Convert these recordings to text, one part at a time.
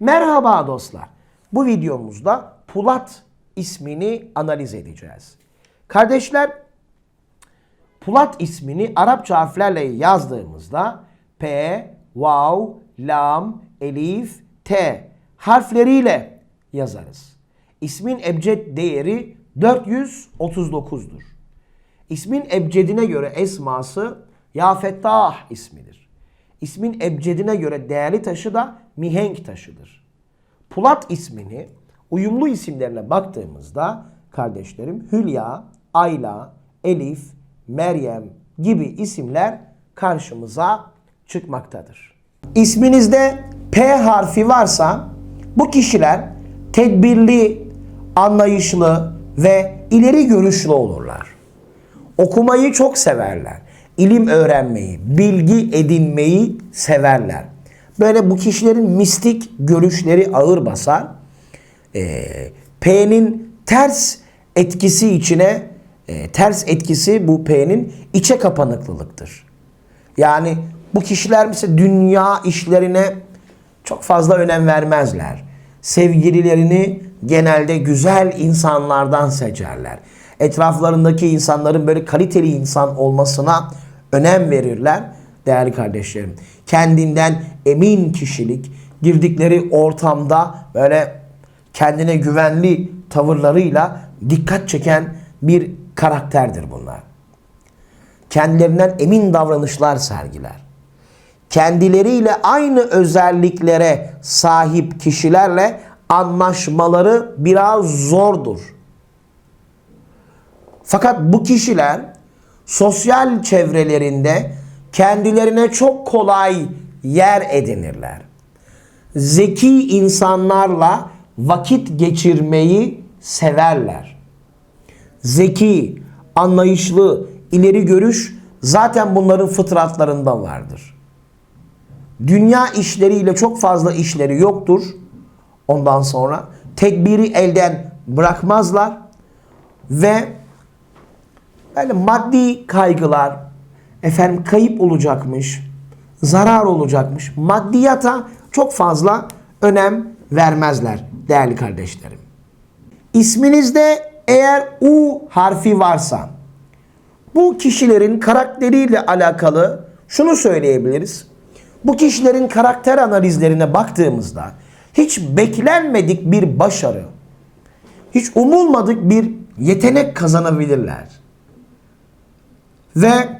Merhaba dostlar. Bu videomuzda Pulat ismini analiz edeceğiz. Kardeşler Pulat ismini Arapça harflerle yazdığımızda P, Vav, Lam, Elif, T harfleriyle yazarız. İsmin ebced değeri 439'dur. İsmin ebcedine göre esması Ya ismidir. İsmin ebcedine göre değerli taşı da mihenk taşıdır. Pulat ismini uyumlu isimlerine baktığımızda kardeşlerim Hülya, Ayla, Elif, Meryem gibi isimler karşımıza çıkmaktadır. İsminizde P harfi varsa bu kişiler tedbirli, anlayışlı ve ileri görüşlü olurlar. Okumayı çok severler. İlim öğrenmeyi, bilgi edinmeyi severler. Böyle bu kişilerin mistik görüşleri ağır basar. Ee, P'nin ters etkisi içine, e, ters etkisi bu P'nin içe kapanıklılıktır. Yani bu kişiler mesela dünya işlerine çok fazla önem vermezler. Sevgililerini genelde güzel insanlardan seçerler. Etraflarındaki insanların böyle kaliteli insan olmasına önem verirler değerli kardeşlerim. Kendinden emin kişilik, girdikleri ortamda böyle kendine güvenli tavırlarıyla dikkat çeken bir karakterdir bunlar. Kendilerinden emin davranışlar sergiler. Kendileriyle aynı özelliklere sahip kişilerle anlaşmaları biraz zordur. Fakat bu kişiler sosyal çevrelerinde kendilerine çok kolay yer edinirler. Zeki insanlarla vakit geçirmeyi severler. Zeki, anlayışlı, ileri görüş zaten bunların fıtratlarında vardır. Dünya işleriyle çok fazla işleri yoktur. Ondan sonra tedbiri elden bırakmazlar ve böyle maddi kaygılar, efendim kayıp olacakmış, zarar olacakmış. Maddiyata çok fazla önem vermezler değerli kardeşlerim. İsminizde eğer U harfi varsa bu kişilerin karakteriyle alakalı şunu söyleyebiliriz. Bu kişilerin karakter analizlerine baktığımızda hiç beklenmedik bir başarı, hiç umulmadık bir yetenek kazanabilirler. Ve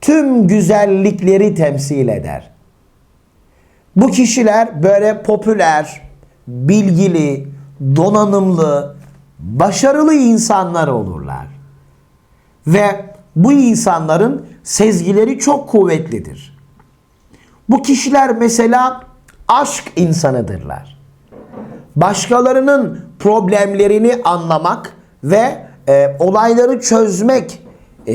tüm güzellikleri temsil eder. Bu kişiler böyle popüler, bilgili, donanımlı, başarılı insanlar olurlar. Ve bu insanların sezgileri çok kuvvetlidir. Bu kişiler mesela aşk insanıdırlar. Başkalarının problemlerini anlamak ve e, olayları çözmek e,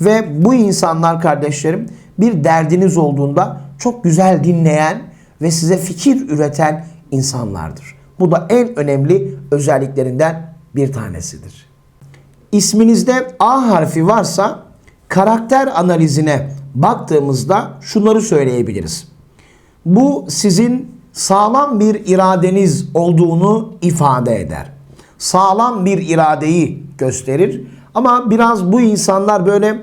Ve bu insanlar kardeşlerim bir derdiniz olduğunda çok güzel dinleyen ve size fikir üreten insanlardır. Bu da en önemli özelliklerinden bir tanesidir. İsminizde A harfi varsa karakter analizine baktığımızda şunları söyleyebiliriz. Bu sizin sağlam bir iradeniz olduğunu ifade eder. Sağlam bir iradeyi gösterir. Ama biraz bu insanlar böyle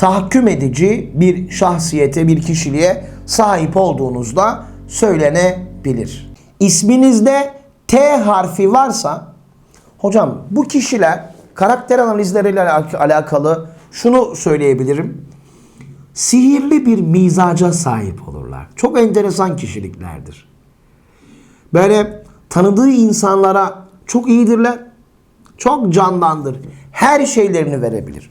Tahakküm edici bir şahsiyete, bir kişiliğe sahip olduğunuzda söylenebilir. İsminizde T harfi varsa hocam bu kişiler karakter analizleriyle alakalı şunu söyleyebilirim. Sihirli bir mizaca sahip olurlar. Çok enteresan kişiliklerdir. Böyle tanıdığı insanlara çok iyidirler. Çok candandır. Her şeylerini verebilir.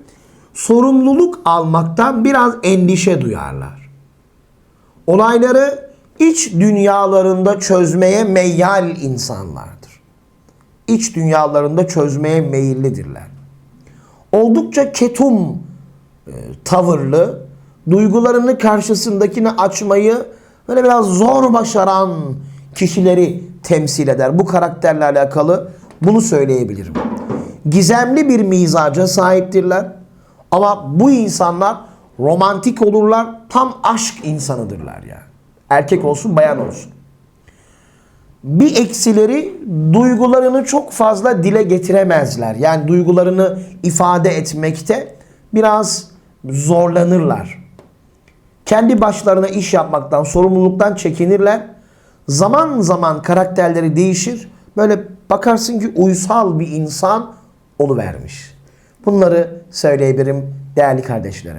sorumluluk almaktan biraz endişe duyarlar. Olayları iç dünyalarında çözmeye meyyal insanlardır. İç dünyalarında çözmeye meyillidirler. Oldukça ketum e, tavırlı, duygularını karşısındakini açmayı böyle biraz zor başaran kişileri temsil eder. Bu karakterle alakalı bunu söyleyebilirim. Gizemli bir mizaca sahiptirler. Ama bu insanlar romantik olurlar. Tam aşk insanıdırlar yani. Erkek olsun bayan olsun. Bir eksileri duygularını çok fazla dile getiremezler. Yani duygularını ifade etmekte biraz zorlanırlar. Kendi başlarına iş yapmaktan, sorumluluktan çekinirler. Zaman zaman karakterleri değişir. Böyle bakarsın ki uysal bir insan oluvermiş. Bunları söyleyebilirim değerli kardeşlerim.